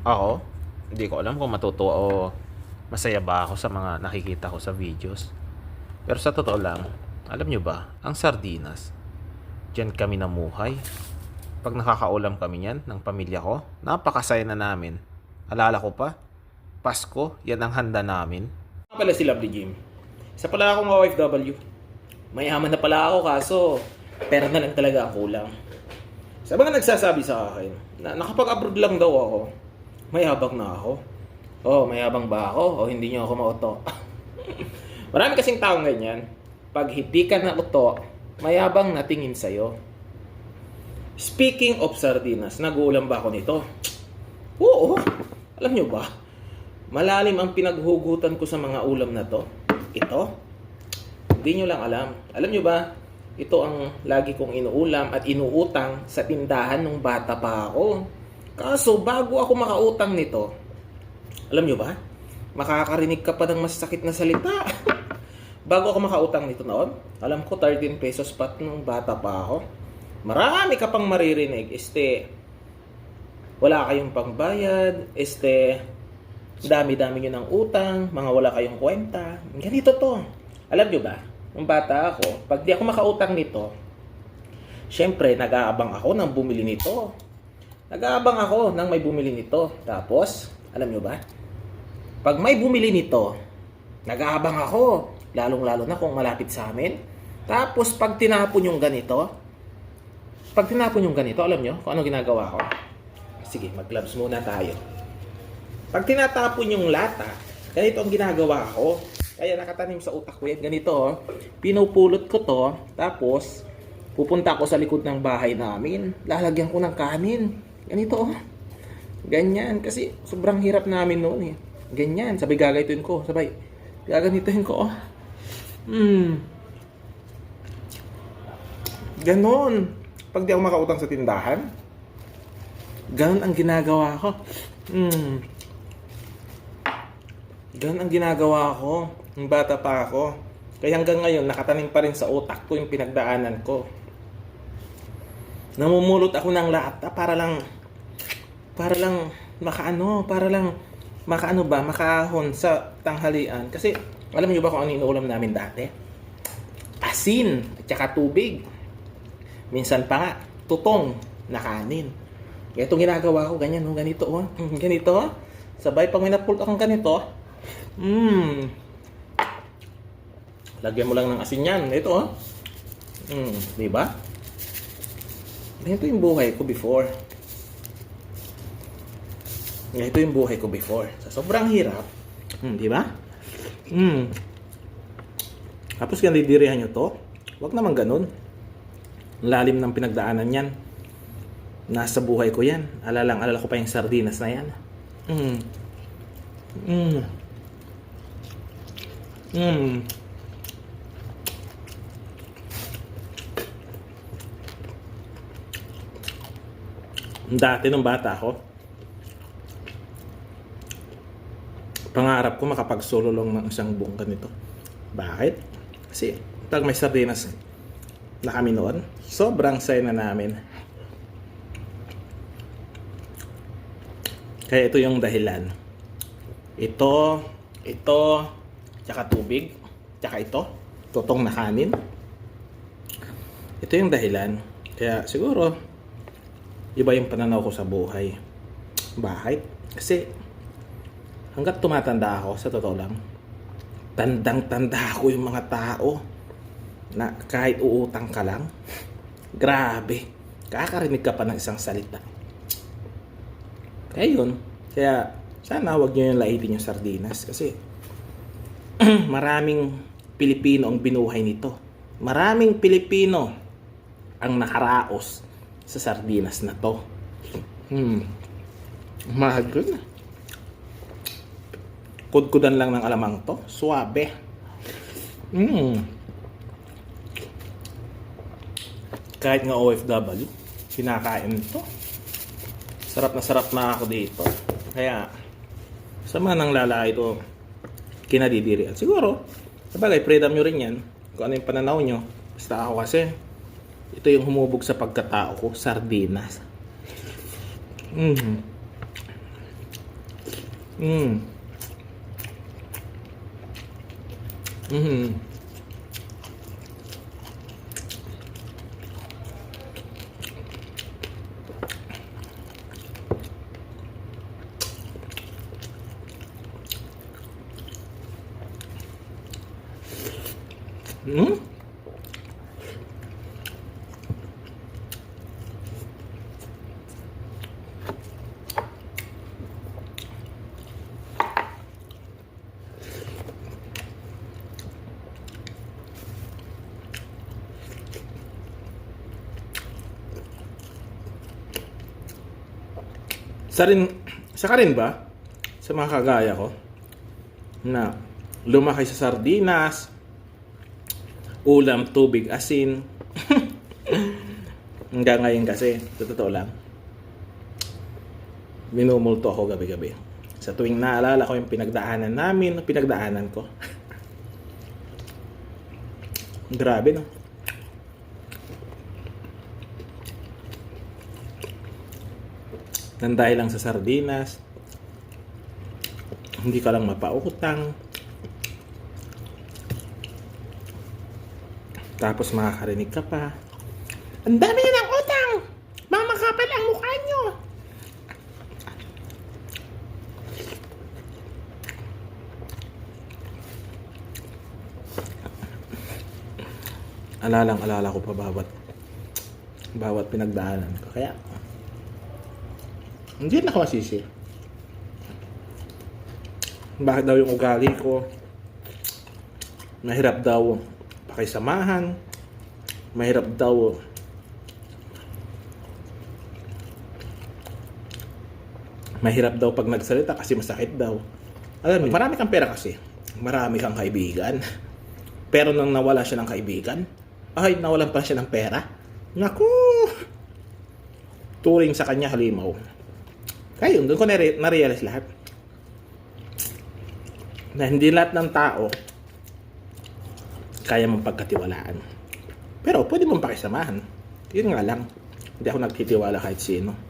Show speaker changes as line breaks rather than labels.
Ako, hindi ko alam kung matutuwa o masaya ba ako sa mga nakikita ko sa videos. Pero sa totoo lang, alam nyo ba, ang sardinas, dyan kami namuhay. Pag nakakaulam kami yan ng pamilya ko, napakasaya na namin. Alala ko pa, Pasko, yan ang handa namin.
Pala si Lovely Jim. Isa pala akong OFW. Mayaman na pala ako kaso pera na lang talaga ang kulang. Sa mga nagsasabi sa akin na nakapag-abroad lang daw ako, mayabang na ako. Oh, mayabang ba ako? O hindi niyo ako mauto? Marami kasing taong ganyan. Pag hindi ka na uto, mayabang na tingin sa'yo. Speaking of sardinas, nag-uulam ba ako nito? Oo. Alam nyo ba? Malalim ang pinaghugutan ko sa mga ulam na to. Ito? Hindi nyo lang alam. Alam nyo ba? Ito ang lagi kong inuulam at inuutang sa tindahan nung bata pa ako. Kaso bago ako makautang nito, alam nyo ba? Makakarinig ka pa ng masakit na salita. bago ako makautang nito noon, alam ko 13 pesos pa nung bata pa ako. Marami ka pang maririnig. Este, wala kayong pangbayad. Este, dami-dami nyo ng utang. Mga wala kayong kwenta. Ganito to. Alam nyo ba? Nung bata ako, pag di ako makautang nito, syempre, nag-aabang ako ng bumili nito. Nag-aabang ako ng may bumili nito. Tapos, alam nyo ba? Pag may bumili nito, nag-aabang ako. Lalong-lalo na kung malapit sa amin. Tapos, pag tinapon yung ganito, pag tinapon yung ganito, alam nyo kung ano ginagawa ko? Sige, mag-gloves muna tayo. Pag tinatapon yung lata, ganito ang ginagawa ko. Kaya nakatanim sa utak ko yan. Ganito, oh. pinupulot ko to, tapos pupunta ako sa likod ng bahay namin. Lalagyan ko ng kanin. Ganito, oh. Ganyan. Kasi sobrang hirap namin noon eh. Ganyan. Sabay gagaytuin ko. Sabay gaganituin ko, oh. Hmm. Ganon. Pag di ako makautang sa tindahan, ganon ang ginagawa ko. Hmm. Ganon ang ginagawa ko. Nung bata pa ako. Kaya hanggang ngayon, nakatanim pa rin sa utak ko yung pinagdaanan ko. Namumulot ako ng lata para lang, para lang makaano, para lang makaano ba, makahon sa tanghalian. Kasi, alam niyo ba kung ano inuulam namin dati? Asin at saka tubig. Minsan pa nga, tutong na kanin. Itong ginagawa ko, ganyan, oh, ganito, oh. Ganito, oh. Sabay, pag may napult akong ganito, mmm, Lagyan mo lang ng asin yan. Ito, oh. Mm, di ba? Ganito yung buhay ko before. Ganito yung buhay ko before. Sa sobrang hirap. Mm, di ba? Mm. Tapos ganidirihan nyo to. Huwag naman ganun. Lalim ng pinagdaanan yan. Nasa buhay ko yan. Alalang alala ko pa yung sardinas na yan. Mm. Mm. Mm. Dati nung bata ako, pangarap ko makapagsululong ng isang buong ganito. Bakit? Kasi pag may sardinas na kami noon, sobrang saya na namin. Kaya ito yung dahilan. Ito, ito, tsaka tubig, tsaka ito, tutong na kanin. Ito yung dahilan. Kaya siguro, iba yung pananaw ko sa buhay. Bakit? Kasi hanggat tumatanda ako, sa totoo lang, tandang-tanda ako yung mga tao na kahit uutang ka lang, grabe, kakarinig ka pa ng isang salita. Kaya yun, kaya sana wag nyo yung laitin yung sardinas kasi maraming Pilipino ang binuhay nito. Maraming Pilipino ang nakaraos sa sardinas na to. Hmm. Mahal na. Kudkudan lang ng alamang to. Suabe. Hmm. Kahit nga OFW, kinakain to. Sarap na sarap na ako dito. Kaya, sa mga nang lala ito, kinadidirian. Siguro, sabagay, freedom nyo rin yan. Kung ano yung pananaw nyo. Basta ako kasi, ito yung humubog sa pagkatao ko, sardinas. Mm. Mm. Mhm. Hmm? Sa rin, sa ka rin ba? Sa mga kagaya ko? Na lumaki sa sardinas, ulam, tubig, asin. Hanggang ngayon kasi, sa totoo lang, minumulto ako gabi-gabi. Sa tuwing naalala ko yung pinagdaanan namin, pinagdaanan ko. Grabe, no? Dahil lang sa sardinas, hindi ka lang mapautang, Tapos makakarinig ka pa. Ang dami ng utang! Mamakapal ang mukha niyo! Alalang alala ko pa bawat bawat pinagdaanan ko. Kaya hindi na ako masisi. Bakit daw yung ugali ko? Mahirap daw pakisamahan. Mahirap daw Mahirap daw pag nagsalita kasi masakit daw. Alam mo, marami kang pera kasi. Marami kang kaibigan. Pero nang nawala siya ng kaibigan, ay, nawalan pa siya ng pera. Naku! Turing sa kanya halimaw. Kaya yun, doon ko nare- na-realize lahat. Na hindi lahat ng tao kaya mong pagkatiwalaan. Pero pwede mong pakisamahan. Yun nga lang. Hindi ako nagtitiwala kahit sino.